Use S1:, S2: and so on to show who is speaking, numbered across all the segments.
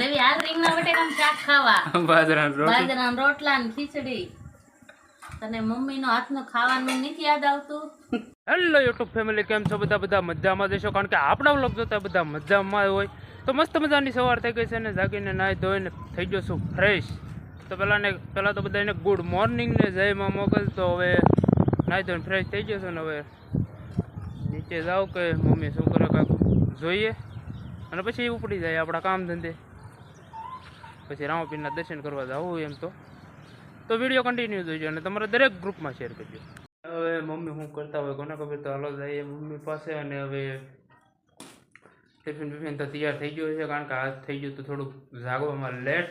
S1: રવિ હાલ રીંગણા બટેકાનું શાક ખાવા.
S2: બાજરાના રોટલી?
S1: બાજરાના રોટલા ને ખીચડી. તને મમ્મીનો હાથનું ખાવાનું નથી યાદ આવતું.
S2: હેલો યુટ્યુબ ફેમિલી કેમ છો? બધા બધા મજામાં જશો કારણ કે આપણા વ્લોગ જોતા બધા મજામાં હોય. તો મસ્ત મજાની સવાર થઈ ગઈ છે ને જાગીને નાહી ધોઈને થઈ ગયો છું ફ્રેશ તો પહેલાં ને પહેલાં તો બધાને ગુડ મોર્નિંગ ને જયમાં મોકલતો મોકલ. તો હવે નાહી ધોઈને ફ્રેશ થઈ ગયો છું ને હવે નીચે જાઓ કે મમ્મી શું કરે કાંઈક જોઈએ. અને પછી ઉપડી જાય આપણા કામ ધંધે. પછી રામાપીરના દર્શન કરવા જવું એમ તો. તો વીડિયો કન્ટિન્યુ જોઈજો અને તમારા દરેક ગ્રુપમાં શેર કરજો. હવે મમ્મી શું કરતા હોય કોને ખબર? તો હાલો જઈએ મમ્મી પાસે અને હવે ટિફિન બિફિન તો તૈયાર થઈ ગયું છે કારણ કે આ થઈ ગયું તો થોડુંક જાગવામાં લેટ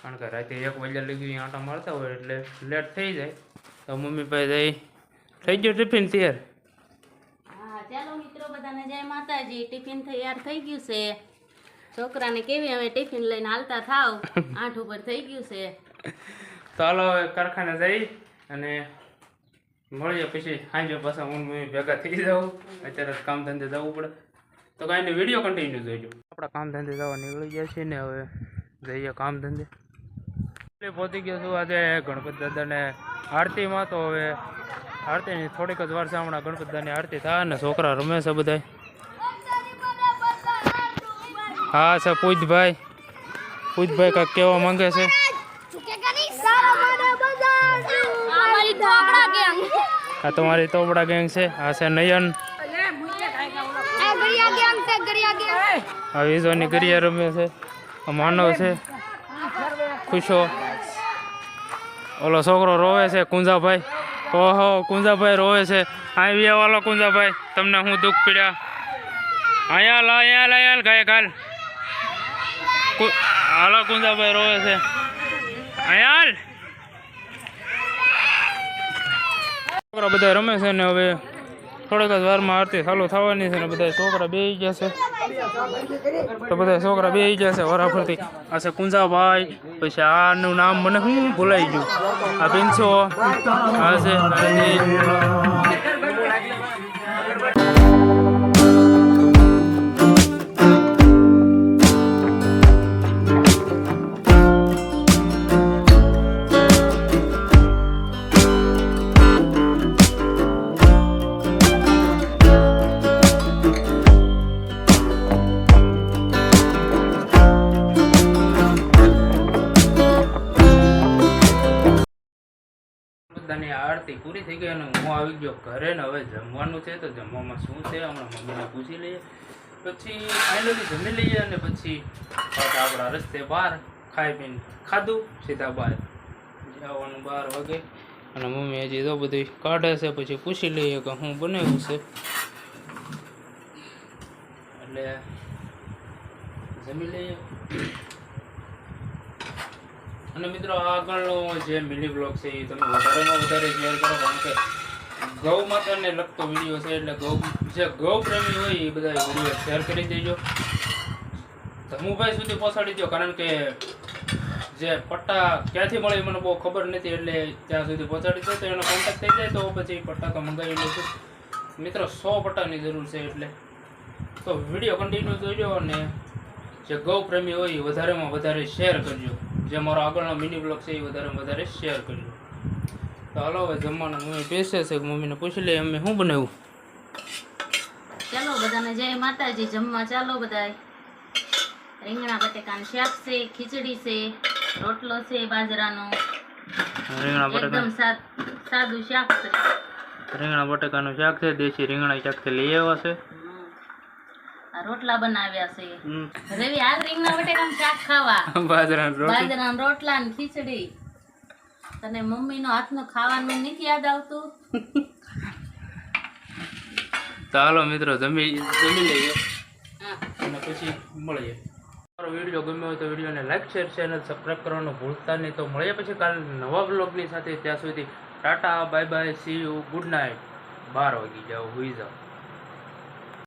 S2: કારણ કે રાતે એક વાગ્યા લગી આંટા મારતા હોય એટલે લેટ થઈ જાય. તો મમ્મી પાસે જઈ. થઈ ગયું ટિફિન તૈયાર?
S1: હા ચાલો મિત્રો બધાને જય માતાજી. ટિફિન તૈયાર થઈ ગયું છે. છોકરાને કેવી હવે ટિફિન લઈને હાલતા થાવ? આઠ ઉપર થઈ ગયું છે.
S2: તો હાલો હવે કારખાને જઈ અને મળીએ પછી સાંજે પાછા હું ભેગા થઈ જાઉં. અત્યારે કામ ધંધે જવું પડે. તો કાંઈ નહીં વીડિયો કન્ટિન્યુ જોઈજો આપણા કામ ધંધે જવા નીકળી ગયા છીએ ને હવે જઈએ કામ ધંધે. પહોંચી ગયો છું આજે ગણપત દાદાને આરતીમાં તો હવે આરતીની થોડીક જ વાર છે હમણાં ગણપત દાદાની આરતી થાય ને છોકરા રમે છે બધા હા છે પૂજભાઈ. પૂજભાઈ કાંઈક કેવા માંગે છે. આ તમારી તોબડા ગેંગ છે. આ છે નયન. આ વિઝોની ગરિયા રમે છે. આ માનવ છે. ખુશો ઓલો છોકરો રોવે છે કુંજાભાઈ. ઓહો કુંજાભાઈ રોવે છે. આવી વાલો કુંજાભાઈ. તમને હું દુઃખ પીડ્યા. અહીંયા લા અહીંયા લાયાલ ગાય કાલ કુ- હાલો, કુંજાભાઈ, રોવે છે. અહીંયા હાલ. છોકરા બધા રમે છે ને હવે થોડીક જ વારમાં આરતી ચાલુ થવાની છે ને બધા છોકરા બે ગયા છે. તો બધા છોકરા બેસી જશે વરાફરતી આ છે કુંજાભાઈ, પછી આનું નામ મને હું ભૂલાઈ ગયું. આ પિંછો આ છે બધાની આરતી પૂરી થઈ ગઈ અને હું આવી ગયો ઘરે ને હવે જમવાનું છે તો જમવામાં શું છે હમણાં મમ્મીને પૂછી લઈએ. પછી ફાઇનલી જમી લઈએ અને પછી આપણા રસ્તે બહાર ખાઈ પીને ખાધું, સીધા બહાર. જવાનું બાર વાગે. અને મમ્મી હજી તો બધી કાઢે છે, પછી પૂછી લઈએ કે હું બનાવ્યું છે. એટલે જમી લઈએ. અને મિત્રો આગળનો જે મિની બ્લોગ છે, એ તમે વધારેમાં વધારે શેર કરો, કારણ કે ગૌ માતાને લગતો વીડિયો છે, એટલે ગૌ, જે ગૌ પ્રેમી હોય, એ બધા વીડિયો શેર કરી દેજો. ધમુભાઈ સુધી પહોંચાડી દો કારણ કે જે પટ્ટા ક્યાંથી મળે મને બહુ ખબર નથી, એટલે ત્યાં સુધી પહોંચાડી દો તો એનો કોન્ટેક્ટ થઈ જાય તો પછી પટ્ટા તો મંગાવી લઈશું. મિત્રો, સો પટ્ટાની જરૂર છે, એટલે તો વીડિયો કન્ટિન્યુ જોજો અને જે ગૌ પ્રેમી હોય, એ વધારેમાં વધારે શેર કરજો. જે મારો આગળનો મિની બ્લોગ છે એ વધારે વધારે શેર કરજો. તો હાલો હવે જમવાનું મમ્મી બેસે છે મમ્મીને પૂછી લઈએ અમે શું બનાવ્યું?
S1: ચાલો બધાને જય માતાજી જમવા ચાલો બધા રીંગણા બટેકાનું શાક છે ખીચડી છે રોટલો છે બાજરાનો.
S2: રીંગણા બટાકા
S1: સાદું શાક છે.
S2: રીંગણા બટેકાનું શાક છે દેશી રીંગણા શાક છે લઈ આવ્યા છે.
S1: રોટલા બનાવ્યા છે. રવિ હાલ રીંગણા બટેકાનું શાક ખાવા.
S2: બાજરાની રોટલી.
S1: બાજરાના રોટલા ને ખીચડી. તને મમ્મીનો હાથનું ખાવાનું નથી યાદ આવતું.
S2: ચાલો મિત્રો જમી જમી લઈએ. અને પછી મળીએ. મારો વીડિયો ગમ્યો હોય તો વિડીયોને લાઈક શેર ચેનલ સબસ્ક્રાઈબ કરવાનું ભૂલતા નહીં. તો મળીએ પછી કાલે નવા બ્લોગની સાથે. ત્યાં સુધી tata bye bye see you good night બાર વાગી જાઓ હુઈ જાઓ.